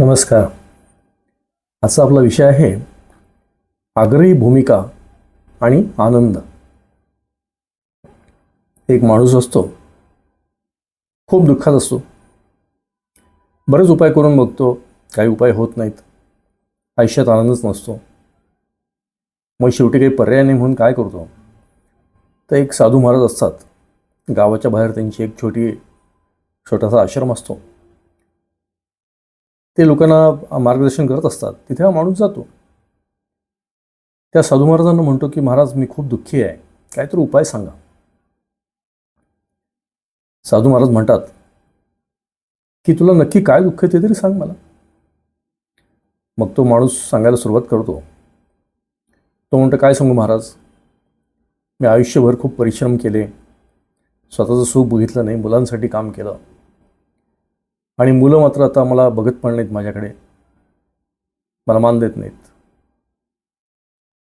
नमस्कार. आजचा आपला विषय आहे आग्रही भूमिका आणि आनंद. एक माणूस असतो खूप दुःखात असतो. बरेच उपाय करून बघतो काही उपाय होत नाहीत. आयुष्यात आनंदच नसतो. मग शेवटी काही पर्याय नाही म्हणून काय करतो? तर एक साधू महाराज असतात. गावाच्या बाहेर त्यांची एक छोटी छोटासा आश्रम असतो. ते लोकांना मार्गदर्शन करत असतात. तिथे हा माणूस जातो. त्या साधू महाराजांना म्हणतो की महाराज मी खूप दुःखी आहे. काहीतरी उपाय सांगा. साधू महाराज म्हणतात की तुला नक्की काय दुःख आहे ते तरी सांग मला. मग तो माणूस सांगायला सुरुवात करतो. तो म्हणतो काय सांगू महाराज? मी आयुष्यभर खूप परिश्रम केले. स्वतःचं सुख बघितलं नाही मुलांसाठी काम केलं. आणि मुलं मात्र आता मला बघत पण नाहीत माझ्याकडे. मला मान देत नाहीत.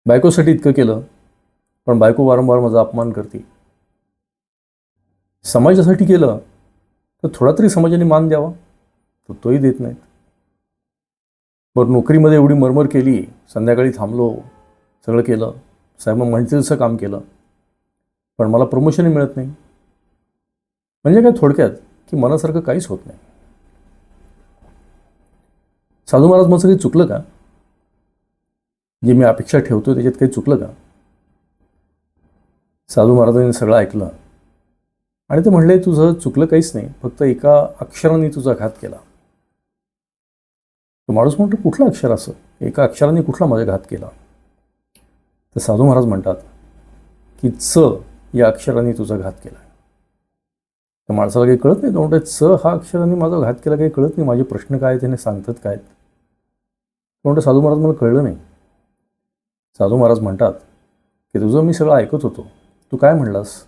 बायकोसाठी इतकं केलं पण बायको वारंवार माझा अपमान करते. समाजासाठी केलं तर थोडा तरी समाजाने मान द्यावा तर तोही देत नाहीत. बरं नोकरीमध्ये एवढी मरमर केली संध्याकाळी थांबलो सगळं केलं साहेब मग म्हणतील तसं काम केलं पण मला प्रमोशनही मिळत नाही. म्हणजे काय थोडक्यात की मनासारखं काहीच होत नाही. साधू महाराज माझं काही चुकलं का? जे मी अपेक्षा ठेवतो त्याच्यात काही चुकलं का? साधू महाराजांनी सगळं ऐकलं. आणि ते म्हणले तुझं चुकलं काहीच नाही. फक्त एका अक्षराने तुझा घात केला. तो माणूस म्हणतो कुठलं अक्षर असं? एका अक्षराने कुठला माझा घात केला? तर साधू महाराज म्हणतात की च या अक्षराने तुझा घात केला. त्या माणसाला काही कळत नाही? तो म्हणतो च हा अक्षराने माझा घात केला काही कळत नाही? माझे प्रश्न काय त्याने सांगतात काय? म्हणतो साधू महाराज मला कळलं नाही. साधू महाराज म्हणतात की तुझं मी सगळं ऐकत होतो. तू काय म्हणलास?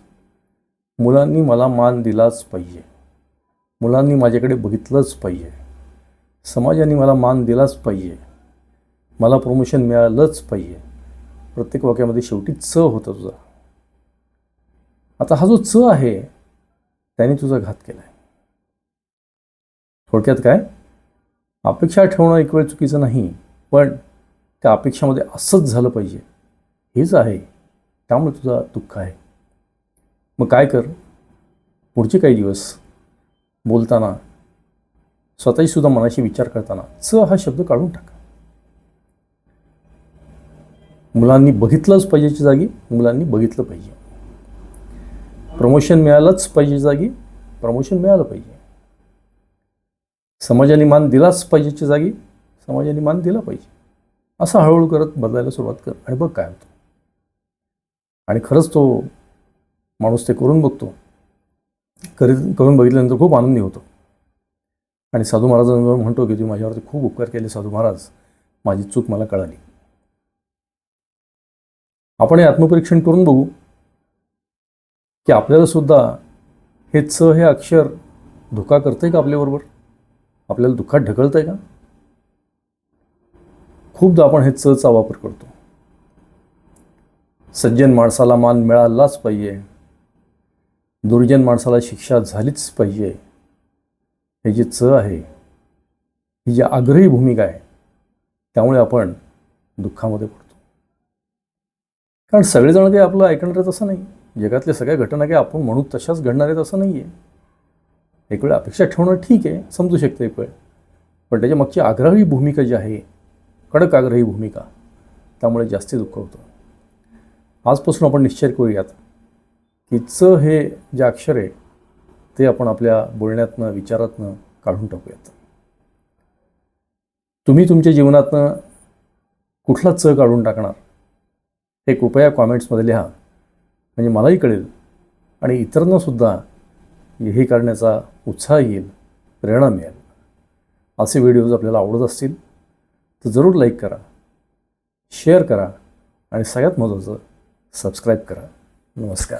मुलांनी मला मान दिलाच पाहिजे. मुलांनी माझ्याकडे बघितलंच पाहिजे. समाजाने मला मान दिलाच पाहिजे. मला प्रमोशन मिळालंच पाहिजे. प्रत्येक वाक्यामध्ये शेवटी च होतं तुझा. आता हा जो च आहे त्याने तुझा घात केला आहे थोडक्यात काय? अपेक्षा ठेवणं एक वेळ चुकीचं नाही पण त्या अपेक्षामध्ये असंच झालं पाहिजे. हेच आहे. त्यामुळे तुझा दुःख आहे. मग काय कर? पुढचे काही दिवस बोलताना स्वतःची सुद्धा मनाशी विचार करताना च हा शब्द काढून टाका. मुलांनी बघितलंच पाहिजेच्या जागी मुलांनी बघितलं पाहिजे. प्रमोशन मिळालंच पाहिजे जागी प्रमोशन मिळालं पाहिजे. समाजाने मान दिलाच पाहिजेच्या जागी समाजाने मान दिला पाहिजे. असं हळूहळू करत बदलायला सुरुवात कर. आणि बघ काय होतं. आणि खरंच तो माणूस ते करून बघतो. करी करून बघितल्यानंतर खूप आनंदी होतो. आणि साधू महाराजांजवळ म्हणतो की तुम्ही माझ्यावरती खूप उपकार केले साधू महाराज. माझी चूक मला कळाली. आपण हे आत्मपरीक्षण करून बघू की आपल्याला सुद्धा हे च हे अक्षर धोका करतंय का आपल्याबरोबर? आपल्याला दुःखात ढकलतंय का? खूपदा आपण हे चचा वापर करतो. सज्जन माणसाला मान मिळालाच पाहिजे. दुर्जन माणसाला शिक्षा झालीच पाहिजे. हे जे च आहे ही जी आग्रही भूमिका आहे त्यामुळे आपण दुःखामध्ये पडतो. कारण सगळेजण काही आपलं ऐकणार आहेत असं नाही. जगातल्या सगळ्या घटना काही आपण म्हणू तशाच घडणार आहेत असं नाही आहे एक वेळ अपेक्षा ठेवणं ठीक आहे समजू शकतं एक वेळ पण त्याच्या मागची आग्रही भूमिका जी आहे कडक आग्रही भूमिका त्यामुळे जास्ती दुःख होतं. आजपासून आपण निश्चय करूयात की च हे जे अक्षर आहे ते आपण आपल्या बोलण्यातनं विचारातनं काढून टाकूयात. तुम्ही तुमच्या जीवनातनं कुठला च काढून टाकणार हे कृपया कॉमेंट्समध्ये लिहा. म्हणजे मलाही कळेल. आणि इतरांनासुद्धा हे करण्याचा उत्साह येईल प्रेरणा मिळेल असे व्हिडिओज आपल्याला आवडत असतील तर जरूर लाईक करा शेअर करा आणि सगळ्यात महत्त्वाचं सबस्क्राईब करा. नमस्कार.